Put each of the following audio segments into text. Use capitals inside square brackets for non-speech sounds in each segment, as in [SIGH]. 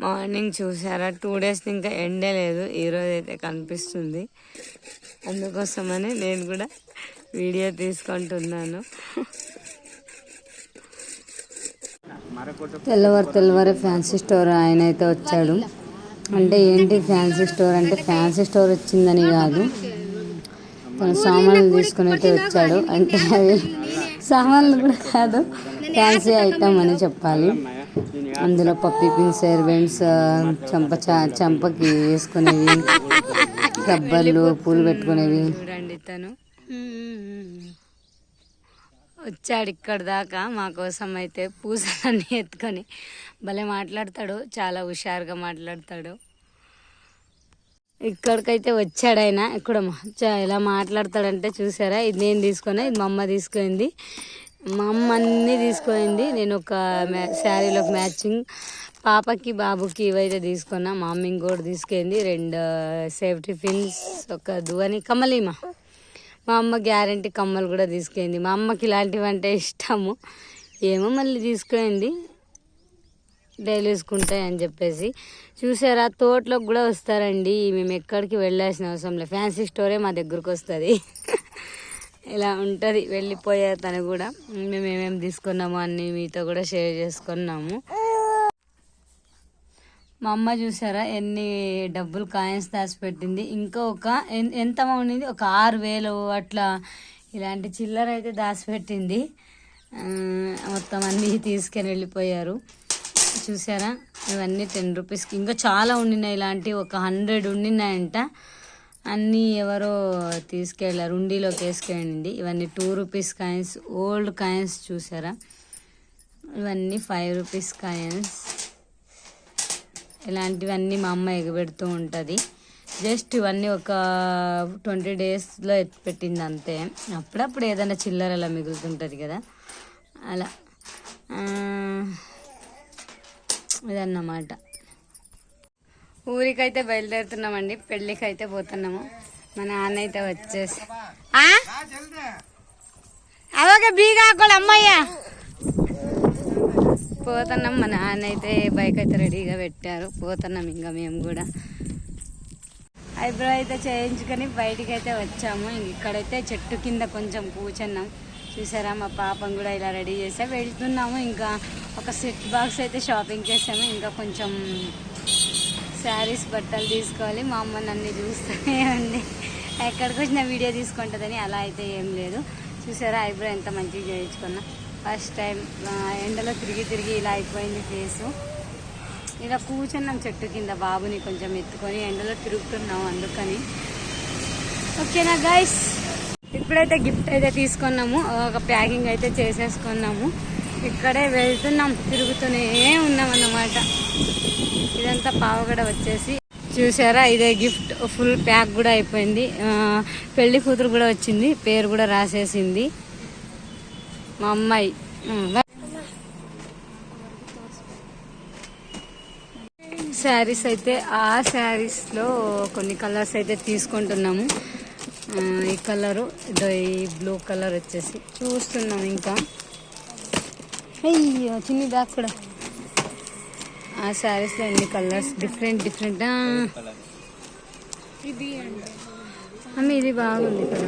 Morning చూసారా two days ఇంకా ఎండే లేదు. ఈరోజు అయితే కనిపిస్తుంది. అందుకోసమని నేను కూడా వీడియో తీసుకుంటున్నాను. తెల్లవారు తెల్లవారు ఫ్యాన్సీ స్టోర్ ఆయన అయితే వచ్చాడు. అంటే ఏంటి ఫ్యాన్సీ స్టోర్ అంటే ఫ్యాన్సీ స్టోర్ వచ్చిందని కాదు. తన సామాన్లు తీసుకుని అయితే వచ్చాడు. అంటే అవి సామాన్లు కూడా కాదు. ఫ్యాన్సీ ఐటమ్ అని చెప్పాలి. అందులో పప్పి పిన్స్ హెయిర్ బ్యాండ్స్ చంప చ- చంపకి వేసుకునేవి రబ్బర్లు పూలు పెట్టుకునేవి. చూడండి తను. వచ్చాడు ఇక్కడ దాకా మా కోసం అయితే పూసలన్నీ ఎత్తుకొని. భలే మాట్లాడతాడు చాలా హుషారుగా మాట్లాడతాడు. ఇక్కడికైతే వచ్చాడు ఆయన. ఇక్కడ ఎలా మాట్లాడతాడంటే చూసారా? ఇది నేను తీసుకున్నా ఇది మా అమ్మ తీసుకుంది. మా అమ్మ అన్నీ తీసుకుపోయింది నేను ఒక మ్యా- శారీలో ఒక మ్యాచింగ్. పాపకి బాబుకి ఇవైతే తీసుకున్నా. మా అమ్మ ఇంకోటి తీసుకెళ్ళింది. రెండు సేఫ్టీ పిన్స్ ఒక దువని కమలీమా. మా అమ్మ గ్యారంటీ కమ్మలు కూడా తీసుకెళ్ళింది. మా అమ్మకి ఇలాంటివి అంటే ఇష్టము. ఏమో మళ్ళీ తీసుకుపోయింది డైలీ వేసుకుంటాయి అని చెప్పేసి. చూసారా తోటలోకి కూడా వస్తారండి. మేము ఎక్కడికి వెళ్ళాల్సిన అవసరం లేదు. ఫ్యాన్సీ స్టోరే మా దగ్గరకు వస్తుంది. ఇలా ఉంటుంది వెళ్ళిపోయే తను కూడా. మేము ఏమేమి తీసుకున్నాము అన్ని మీతో కూడా షేర్ చేసుకున్నాము. మా అమ్మ చూసారా ఎన్ని డబ్బులు కాయిన్స్ దాచిపెట్టింది. ఇంకా ఒక ఎన్- ఎంత ఉండింది ఒక ఆరు వేలు అట్లా ఇలాంటి చిల్లర అయితే దాచిపెట్టింది. మొత్తం అన్నీ తీసుకొని వెళ్ళిపోయారు. చూసారా? ఇవన్నీ టెన్ రూపీస్కి. ఇంకా చాలా ఉండినాయి ఇలాంటి ఒక హండ్రెడ్ ఉండినాయంట. అన్నీ ఎవరో తీసుకెళ్ళారు ఉండిలోకి వేసుకెళ్ళండి ఇవన్నీ two rupees coins old coins చూసారా? ఇవన్నీ ఫైవ్ రూపీస్ కాయిన్స్ ఇలాంటివన్నీ మా అమ్మ ఎగబెడుతూ ఉంటుంది. జస్ట్ ఇవన్నీ ఒక ట్వంటీ డేస్లో ఎత్తిపెట్టింది అంతే. అప్పుడప్పుడు ఏదైనా చిల్లర అలా మిగులుతుంటుంది కదా. అలా ఇదన్నమాట. ఊరికైతే బయలుదేరుతున్నామండి పెళ్ళికి అయితే పోతున్నాము. మా నాన్న అయితే వచ్చేసి ఆ? అదొక బీగా కూడా అమ్మయ్య. పోతున్నాం మా నాన్న అయితే బైక్ అయితే రెడీగా పెట్టారు. పోతున్నాం ఇంకా మేము కూడా. ఐబ్రో అయితే చేయించుకొని బయటికి అయితే వచ్చాము ఇక్కడైతే చెట్టు కింద కొంచెం కూర్చున్నాం. చూసారా మా పాపం కూడా ఇలా రెడీ చేసా వెళ్తున్నాము. ఇంకా ఒక సెట్ బాక్స్ అయితే షాపింగ్ చేసాము. ఇంకా కొంచెం శారీస్ బట్టలు తీసుకోవాలి. మా అమ్మ నన్ను చూస్తూనే ఉంది. ఎక్కడికి వచ్చిన వీడియో తీసుకుంటుందని అలా అయితే ఏం లేదు. చూసారా ఐబ్రో ఎంత మంచిగా చేయించుకున్నా. ఫస్ట్ టైం ఎండలో తిరిగి తిరిగి ఇలా అయిపోయింది ఫేసు. ఇలా కూర్చున్నాం చెట్టు కింద బాబుని కొంచెం ఎత్తుకొని. ఎండలో తిరుగుతున్నాం అందుకని. ఓకేనా గైస్ ఇప్పుడైతే గిఫ్ట్ అయితే తీసుకున్నాము. ఒక ప్యాకింగ్ అయితే చేసేసుకున్నాము. ఇక్కడే వెళ్తున్నాం తిరుగుతూనే ఉన్నాం అన్నమాట ఇదంతా పావగడ వచ్చేసి. చూసారా ఇదే గిఫ్ట్. ఫుల్ ప్యాక్ కూడా అయిపోయింది. పెళ్ళి కూతురు కూడా వచ్చింది. పేరు కూడా రాసేసింది. మా అమ్మాయి. శారీస్ అయితే ఆ శారీస్లో కొన్ని కలర్స్ అయితే తీసుకుంటున్నాము. ఈ కలరు ఇదో ఈ బ్లూ కలర్ వచ్చేసి. చూస్తున్నాం ఇంకా. అయ్యో చిన్ని బ్యాగ్ కూడా ఆ శారీస్లో అన్ని కలర్స్? Different different. ఇది అమ్మ ఇది బాగుంది ఇక్కడ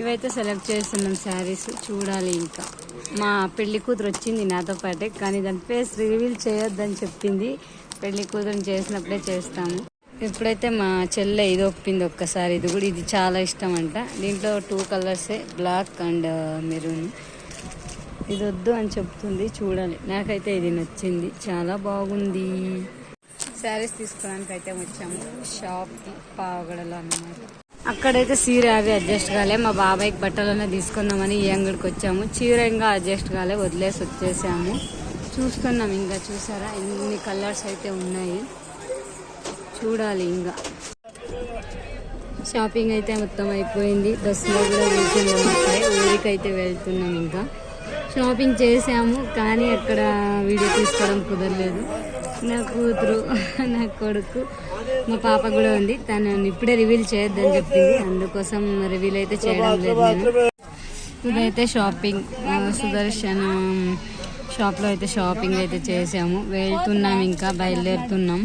ఇవైతే సెలెక్ట్ చేస్తున్నాం శారీస్. చూడాలి ఇంకా. మా పెళ్ళి కూతురు వచ్చింది నాతో పాటే కానీ దాని ఫేస్ రివీల్ చేయొద్దని చెప్పింది. పెళ్ళి కూతురు చేసినప్పుడే చేస్తాము. ఇప్పుడైతే మా చెల్లె ఇది ఒప్పింది ఒక్కసారి ఇది కూడా ఇది చాలా ఇష్టం అంట. దీంట్లో టూ కలర్సే బ్లాక్ అండ్ మెరూన్ ఇది వద్దు అని చెప్తుంది చూడాలి. నాకైతే ఇది నచ్చింది. చాలా బాగుంది. శారీస్ తీసుకోవడానికి అయితే వచ్చాము షాప్కి పావగడలో అన్నమాట. అక్కడైతే చీర అవి అడ్జస్ట్ కాలే. మా బాబాయ్కి బట్టలనే తీసుకుందామని ఈ అంగడికి వచ్చాము. చీర ఇంకా అడ్జస్ట్ కాలే వదిలేసి వచ్చేసాము. చూస్తున్నాం ఇంకా చూసారా? ఎన్ని కలర్స్ అయితే ఉన్నాయి. చూడాలి ఇంకా. షాపింగ్ అయితే మొత్తం అయిపోయింది. బస్సులో కూడా వెళ్తున్నాం అక్కడే ఊరికైతే వెళ్తున్నాం ఇంకా. షాపింగ్ చేసాము కానీ అక్కడ వీడియో తీసుకోవడం కుదరలేదు. నా కూతురు నా కొడుకు మా పాప కూడా ఉంది. తను ఇప్పుడే రివీల్ చేయొద్దని చెప్పింది. అందుకోసం రివీల్ అయితే చేయడం లేదు నేను. ఇదైతే షాపింగ్ సుదర్శన్ షాప్లో అయితే షాపింగ్ అయితే చేసాము. వెళ్తున్నాం ఇంకా బయలుదేరుతున్నాం.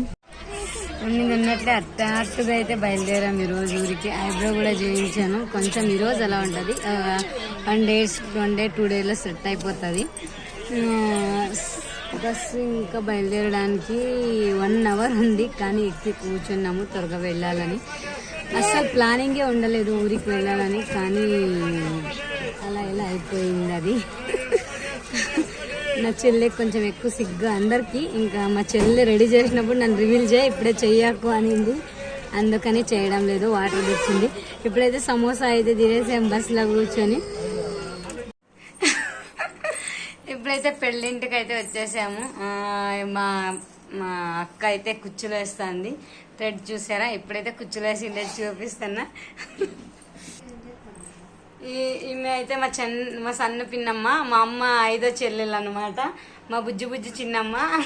ఉన్నది ఉన్నట్లే అట్టాటుగా అయితే బయలుదేరాం ఈరోజు ఊరికి. ఐబ్రో కూడా చేయించాను. కొంచెం ఈరోజు అలా ఉంటుంది. One days one day two డేస్లో సెట్ అయిపోతుంది. బస్సు ఇంకా బయలుదేరడానికి వన్ అవర్ ఉంది. కానీ ఎక్కి కూర్చున్నాము త్వరగా వెళ్ళాలని. అస్సలు ప్లానింగే ఉండలేదు ఊరికి వెళ్ళాలని. కానీ అలా ఇలా అయిపోయింది అది. నా చెల్లె కొంచెం ఎక్కువ సిగ్గు అందరికీ. ఇంకా మా చెల్లె రెడీ చేసినప్పుడు నన్ను రివీల్ చేయ ఇప్పుడే చెయ్యకు అనింది. అందుకని చేయడం లేదు వాటర్ తెచ్చింది. ఇప్పుడైతే సమోసా అయితే తినేసాం బస్సులో కూర్చొని. ఇప్పుడైతే పెళ్ళింటికి అయితే వచ్చేసాము. మా మా అక్క అయితే కుచ్చులు వేస్తుంది థ్రెడ్ చూసారా? ఇప్పుడైతే కుచ్చులు వేసి చూపిస్తున్నా. ఈమె అయితే మా చెన్ మా సన్న పిన్నమ్మ మా అమ్మ ఐదో చెల్లెలు అనమాట మా బుజ్జి బుజ్జి చిన్నమ్మ.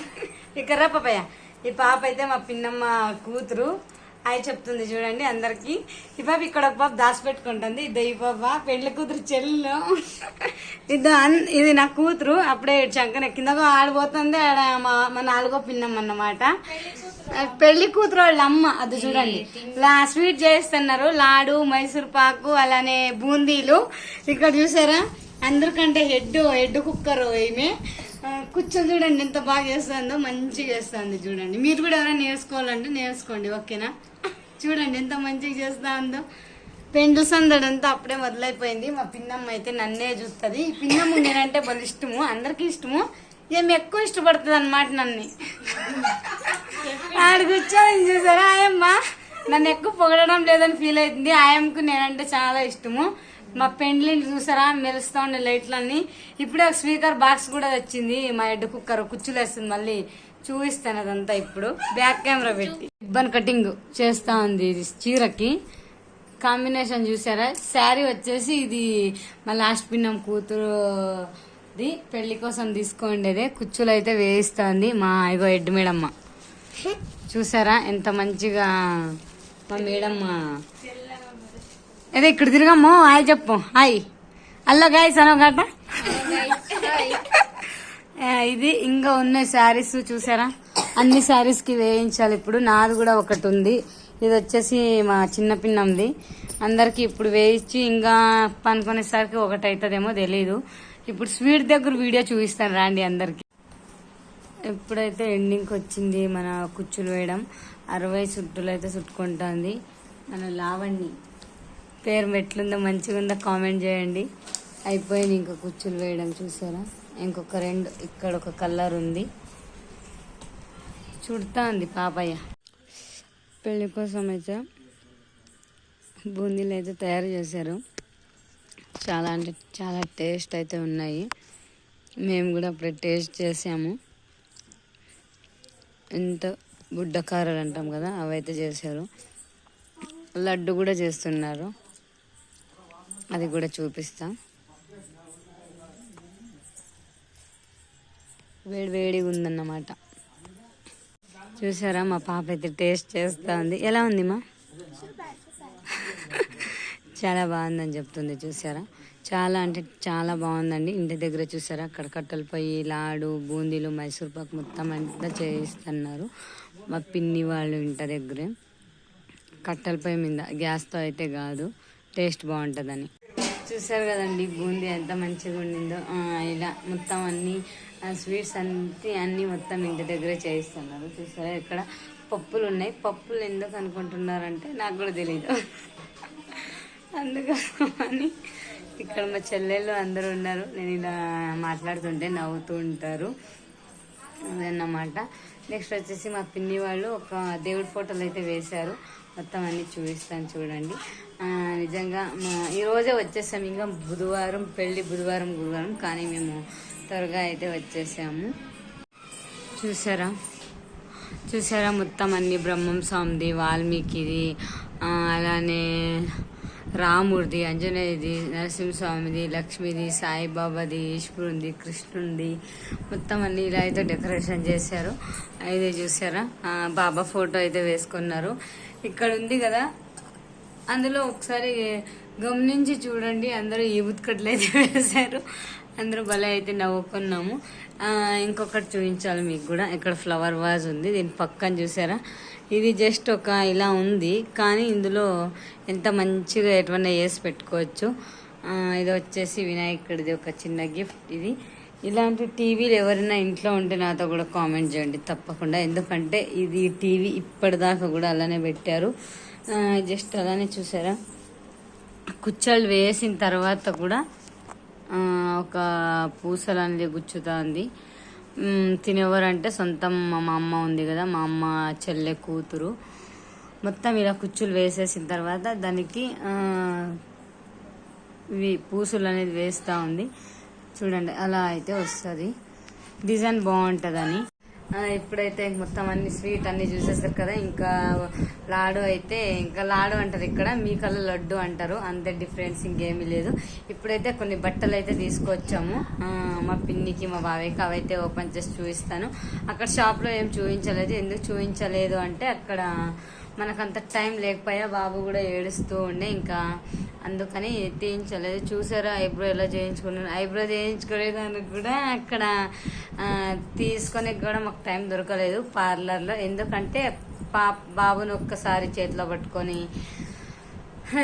ఇక్కడ పాపయ్య. ఈ పాప అయితే మా పిన్నమ్మ కూతురు. అయి చెప్తుంది చూడండి అందరికీ. ఈ పాప ఇక్కడ ఒక పాప దాచిపెట్టుకుంటుంది ఇద్ద ఈ పాప పెళ్ళి కూతురు చెల్లెలు. ఇద్ద అన్- ఇది నా కూతురు. అప్పుడే చంకన కిందకు ఆడిపోతుంది. ఆడ మా మా నాలుగో పిన్నమ్మ అన్నమాట. పెళ్ళి కూతురు వాళ్ళ అమ్మ అది చూడండి. లా స్వీట్ చేస్తున్నారు లాడు మైసూర్ పాకు అలానే బూందీలు. ఇక్కడ చూసారా? అందరికంటే హెడ్ హెడ్ కుక్కర్ ఈమె. ఆ, కూర్చొని చూడండి ఎంత బాగా చేస్తుందో మంచిగా చేస్తుంది చూడండి. మీరు కూడా ఎవరైనా నేర్చుకోవాలంటే నేర్చుకోండి ఓకేనా? చూడండి ఎంత మంచిగా చేస్తా ఉందో. పెండు సందడంతా అప్పుడే మొదలైపోయింది. మా పిన్నమ్మ అయితే నన్నే చూస్తుంది. ఈ పిన్నమ్మ నేనంటే బలి ఇష్టము అందరికీ ఇష్టము. ఏమి ఎక్కువ ఇష్టపడుతుంది అనమాట నన్ను. ఆడ కూర్చొని చూసారా? ఆయమ్మ నన్ను ఎక్కువ పొగడడం లేదని ఫీల్ అవుతుంది. ఆయమ్మకు నేనంటే చాలా ఇష్టము. మా పెండ్లిని చూసారా? మెరుస్తా ఉండే లైట్లన్నీ. ఇప్పుడే ఒక స్పీకర్ బాక్స్ కూడా వచ్చింది మా హెడ్ కుక్కర్ కుచ్చులు వేస్తుంది మళ్ళీ. చూపిస్తాను అదంతా ఇప్పుడు. బ్యాక్ కెమెరా పెట్టి. రిబ్బన్ కటింగ్ చేస్తా ఉంది ఇది చీరకి. కాంబినేషన్ చూసారా? శారీ వచ్చేసి ఇది మా లాస్ట్ పిన్నం కూతురుది. పెళ్ళి కోసం తీసుకోండేదే. కుచ్చులు అయితే వేయిస్తుంది మా ఇగో హెడ్ మేడమ్మ. చూసారా ఎంత మంచిగా మా మేడమ్మ అదే ఇక్కడ తిరగమ్మో హాయ్ చెప్పు హాయ్. అల్ల గాయస్ అనో గట ఇది ఇంకా ఉన్నాయి శారీస్ చూసారా? అన్ని శారీస్కి వేయించాలి ఇప్పుడు. నాది కూడా ఒకటి ఉంది. ఇది వచ్చేసి మా చిన్న పిన్నంది. అందరికి ఇప్పుడు వేయించి ఇంకా పనుకునేసరికి ఒకటి అవుతుందేమో తెలీదు. ఇప్పుడు స్వీట్ దగ్గర వీడియో చూపిస్తాను రాండి అందరికి. ఎప్పుడైతే ఎండింగ్కి వచ్చింది మన కుచ్చులు వేయడం అరవై చుట్టులు అయితే చుట్టుకుంటుంది మన లావణ్ణి. పేరు ఎట్లుందో మంచిగా ఉందో కామెంట్ చేయండి. అయిపోయింది ఇంకా కుచ్చులు వేయడం చూసారా? ఇంకొక రెండు ఇక్కడ ఒక కలర్ ఉంది చుడతా ఉంది పాపయ్య. పెళ్ళి కోసం అయితే బూందీలు అయితే తయారు చేశారు. చాలా అంటే చాలా టేస్ట్ అయితే ఉన్నాయి. మేము కూడా అప్పుడే టేస్ట్ చేసాము. ఎంత బుడ్డకారాలు అంటాం కదా అవైతే చేశారు. లడ్డు కూడా చేస్తున్నారు. అది కూడా చూపిస్తా. వేడి వేడిగా ఉందన్నమాట. చూసారా మా పాప అయితే టేస్ట్ చేస్తూ ఉంది. ఎలా ఉంది మా? చాలా బాగుందని చెప్తుంది చూసారా? చాలా అంటే చాలా బాగుందండి. ఇంటి దగ్గర చూసారా? అక్కడ కట్టెల పొయ్యి లాడు బూందీలు మైసూర్ పాక్ మొత్తం అంతా చేయిస్తున్నారు. మా పిన్ని వాళ్ళు ఇంటి దగ్గరే. కట్టెల పొయ్యి మీద గ్యాస్తో అయితే కాదు. టేస్ట్ బాగుంటుందని. చూసారు కదండి బూందీ ఎంత మంచిగా ఉండిందో. ఇలా మొత్తం అన్నీ స్వీట్స్ అన్ని అన్నీ మొత్తం ఇంటి దగ్గరే చేయిస్తున్నారు. చూసారా? ఇక్కడ పప్పులు ఉన్నాయి. పప్పులు ఎందుకు అనుకుంటున్నారంటే నాకు కూడా తెలియదు [LAUGHS] అందుకని ఇక్కడ మా చెల్లెళ్ళు అందరూ ఉన్నారు. నేను ఇలా మాట్లాడుతుంటే నవ్వుతూ ఉంటారు. అదన్నమాట. నెక్స్ట్ వచ్చేసి మా పిన్ని వాళ్ళు ఒక దేవుడి ఫోటోలు అయితే వేశారు. మొత్తం అన్ని చూపిస్తాను చూడండి. నిజంగా మా- ఈరోజే వచ్చేసాము. ఇంకా బుధవారం పెళ్ళి బుధవారం గురువారం కానీ మేము త్వరగా అయితే వచ్చేసాము. చూసారా? చూసారా మొత్తం అన్ని బ్రహ్మం స్వామిది వాల్మీకిది అలానే రాముడిది ఆంజనేయది నరసింహస్వామిది లక్ష్మిది సాయిబాబాది ఈశ్వరుంది కృష్ణుంది. మొత్తం అన్ని ఇలా అయితే డెకరేషన్ చేశారు. అయితే చూసారా? బాబా ఫోటో అయితే వేసుకున్నారు. ఇక్కడ ఉంది కదా? అందులో ఒకసారి గమనించి చూడండి. అందరూ ఈ ఉత్కట్లు అయితే [LAUGHS] వేశారు. అందరూ భలే అయితే నవ్వుకున్నాము. ఇంకొకటి చూపించాలి మీకు కూడా. ఇక్కడ ఫ్లవర్ వాజ్ ఉంది. దీని పక్కన చూసారా? ఇది జస్ట్ ఒక ఇలా ఉంది. కానీ ఇందులో ఎంత మంచిగా ఎటువంటి వేసి పెట్టుకోవచ్చు. ఇది వచ్చేసి వినాయకుడిది ఒక చిన్న గిఫ్ట్ ఇది. ఇలాంటి టీవీలు ఎవరైనా ఇంట్లో ఉంటే నాతో కూడా కామెంట్ చేయండి. తప్పకుండా. ఎందుకంటే ఇది టీవీ ఇప్పటిదాకా కూడా అలానే పెట్టారు. జస్ట్ అలానే చూసారా? కుచ్చలు వేసిన తర్వాత కూడా ఒక పూసలు అనేది గుచ్చుతుంది. తినేవారంటే సొంతం మా అమ్మ ఉంది కదా మా అమ్మ చెల్లె కూతురు. మొత్తం ఇలా కుచ్చులు వేసేసిన తర్వాత దానికి ఇవి పూసులు అనేది వేస్తూ ఉంది. చూడండి అలా అయితే వస్తుంది. డిజైన్ బాగుంటుందని. ఇప్పుడైతే మొత్తం అన్ని స్వీట్ అన్ని చూసేస్తారు కదా. ఇంకా లాడు అయితే ఇంకా లాడు అంటారు ఇక్కడ మీ కళ్ళ లడ్డు అంటారు. అంతే డిఫరెన్స్ ఇంకేమీ లేదు. ఇప్పుడైతే కొన్ని బట్టలు అయితే తీసుకొచ్చాము. మా పిన్నికి మా బాబాయ్కి అవైతే ఓపెన్ చేసి చూపిస్తాను. అక్కడ షాప్లో ఏం చూపించలేదు. ఎందుకు చూపించలేదు అంటే అక్కడ మనకంత టైం లేకపోయా బాబు కూడా ఏడుస్తూ ఉండే ఇంకా అందుకని తీయించలేదు. చూసారా ఐబ్రో ఎలా చేయించుకున్నాను ఐబ్రో చేయించుకునేదానికి కూడా అక్కడ తీసుకొని కూడా మాకు టైం దొరకలేదు పార్లర్లో. ఎందుకంటే పా బాబుని ఒక్కసారి చేతిలో పట్టుకొని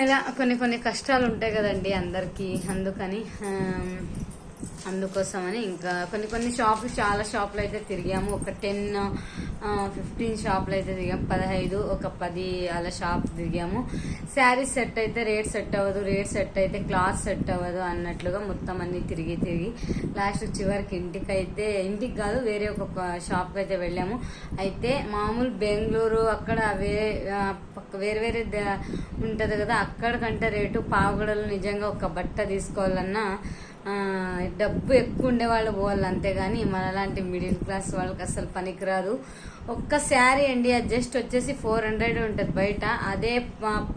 ఇలా కొన్ని కొన్ని కష్టాలు ఉంటాయి కదండి అందరికీ. అందుకని అందుకోసమని ఇంకా కొన్ని కొన్ని షాపులు చాలా షాపులు అయితే తిరిగాము. ఒక టెన్ ఫిఫ్టీన్ షాపులు అయితే తిరిగాము పదహైదు ఒక పది అలా షాప్ తిరిగాము. శారీస్ సెట్ అయితే రేట్ సెట్ అవ్వదు. రేట్ సెట్ అయితే క్లాత్ సెట్ అవ్వదు అన్నట్లుగా మొత్తం అన్ని తిరిగి తిరిగి లాస్ట్ చివరికి ఇంటికి అయితే ఇంటికి కాదు వేరే ఒక షాప్కి అయితే వెళ్ళాము. అయితే మామూలు బెంగళూరు అక్కడ వేరే పక్క వేరే వేరే ద- కదా అక్కడికంటే రేటు పావుగడలు నిజంగా ఒక బట్ట తీసుకోవాలన్నా డబ్బు ఎక్కువ ఉండే వాళ్ళు పోవాలి అంతేగాని మనలాంటి మిడిల్ క్లాస్ వాళ్ళకి అసలు పనికిరాదు. ఒక్క శారీ అండి అది జస్ట్ వచ్చేసి ఫోర్ హండ్రెడ్ ఉంటుంది బయట. అదే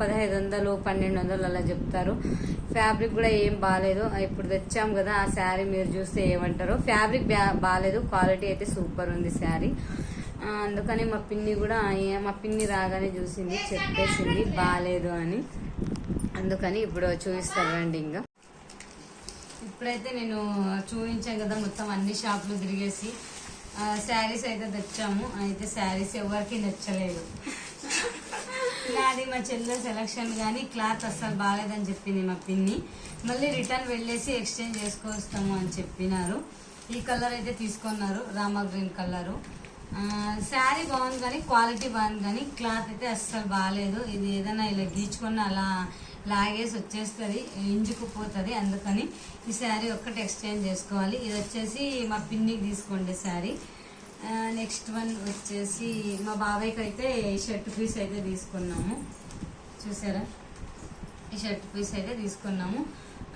పదహైదు వందలు పన్నెండు వందలు అలా చెప్తారు. ఫ్యాబ్రిక్ కూడా ఏం బాగాలేదు ఇప్పుడు తెచ్చాం కదా ఆ శారీ మీరు చూస్తే ఏమంటారు. ఫ్యాబ్రిక్ బాగాలేదు క్వాలిటీ అయితే సూపర్ ఉంది శారీ. అందుకని మా పిన్ని కూడా మా పిన్ని రాగానే చూసింది చెప్పేసింది బాగాలేదు అని. అందుకని ఇప్పుడు చూపిస్తారు రండి ఇంకా. ఇప్పుడైతే నేను చూపించాను కదా మొత్తం అన్ని షాపులు తిరిగేసి. శారీస్ అయితే తెచ్చాము. అయితే శారీస్ ఎవరికి నచ్చలేదు. నాది మా చెల్లె సెలక్షన్ కానీ క్లాత్ అస్సలు బాగాలేదని చెప్పింది మా పిన్ని. మళ్ళీ రిటర్న్ వెళ్ళేసి ఎక్స్చేంజ్ చేసుకొస్తాము అని చెప్పినారు. ఈ కలర్ అయితే తీసుకున్నారు రామా గ్రీన్ కలరు. శారీ బాగుంది కానీ క్వాలిటీ బాగుంది కానీ క్లాత్ అయితే అస్సలు బాగాలేదు. ఇది ఏదైనా ఇలా గీచుకున్న అలా లాగేసి వచ్చేస్తుంది ఇంజుకుపోతుంది అందుకని ఈ శారీ ఒక్కటి ఎక్స్చేంజ్ చేసుకోవాలి. ఇది వచ్చేసి మా పిన్నికి తీసుకోండి శారీ. నెక్స్ట్ వన్ వచ్చేసి మా బాబాయ్కి అయితే షర్ట్ పీస్ అయితే తీసుకున్నాము. చూసారా? ఈ షర్ట్ పీస్ అయితే తీసుకున్నాము.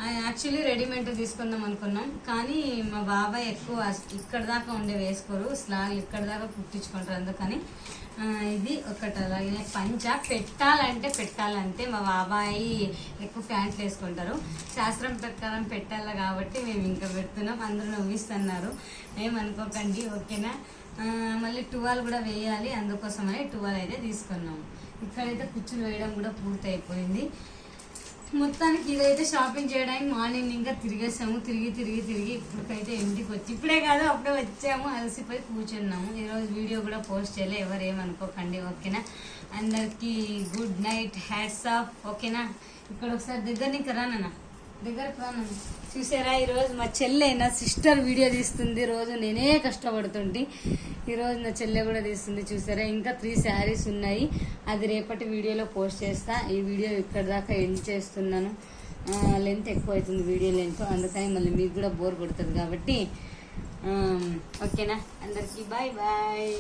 యాక్చువల్లీ రెడీమేడ్ తీసుకుందాం అనుకున్నాం. కానీ మా బాబాయ్ ఎక్కువ ఇక్కడ దాకా ఉండే వేసుకోరు. స్లాగ్ ఇక్కడ దాకా కుట్టించుకుంటారు అందుకని. ఇది ఒకటి అలాగే పంచ. పెట్టాలంటే పెట్టాలంటే మా బాబాయి ఎక్కువ ప్యాంట్లు వేసుకుంటారు. శాస్త్రం ప్రకారం పెట్టాలి కాబట్టి మేము ఇంకా పెడుతున్నాం. అందరూ నవ్విస్తున్నారు. ఏమనుకోకండి ఓకేనా? మళ్ళీ టువాల్ కూడా వేయాలి. అందుకోసమని టువాల్ అయితే తీసుకున్నాం. ఇక్కడైతే కుచ్చులు వేయడం కూడా పూర్తి అయిపోయింది మొత్తానికి ఇదైతే షాపింగ్ చేయడానికి మార్నింగ్ ఇంకా తిరిగేసాము. తిరిగి తిరిగి తిరిగి ఇప్పటికైతే ఇంటికి వచ్చి ఇప్పుడే కాదు అప్పుడే వచ్చాము. అలసిపోయి కూర్చున్నాము. ఈరోజు వీడియో కూడా పోస్ట్ చేయలే. ఎవరు ఏమనుకోకండి ఓకేనా? అందరికీ గుడ్ నైట్ హ్యాట్స్ ఆఫ్ ఓకేనా? ఇక్కడ ఒకసారి దగ్గర నీకు రానన్నా చూసారా? ఈరోజు మా చెల్లె నా సిస్టర్ వీడియో తీస్తుంది. రోజు నేనే కష్టపడుతుంటే. ఈరోజు నా చెల్లె కూడా తీస్తుంది. చూసారా? ఇంకా త్రీ శారీస్ ఉన్నాయి. అది రేపటి వీడియోలో పోస్ట్ చేస్తా. ఈ వీడియో ఇక్కడ దాకా ఎండ్ చేస్తున్నాను. లెంత్ ఎక్కువ అవుతుంది వీడియో లెంత్. అందుకని మళ్ళీ మీకు కూడా బోర్ కొడుతుంది కాబట్టి ఓకేనా? అందరికీ బాయ్ బాయ్.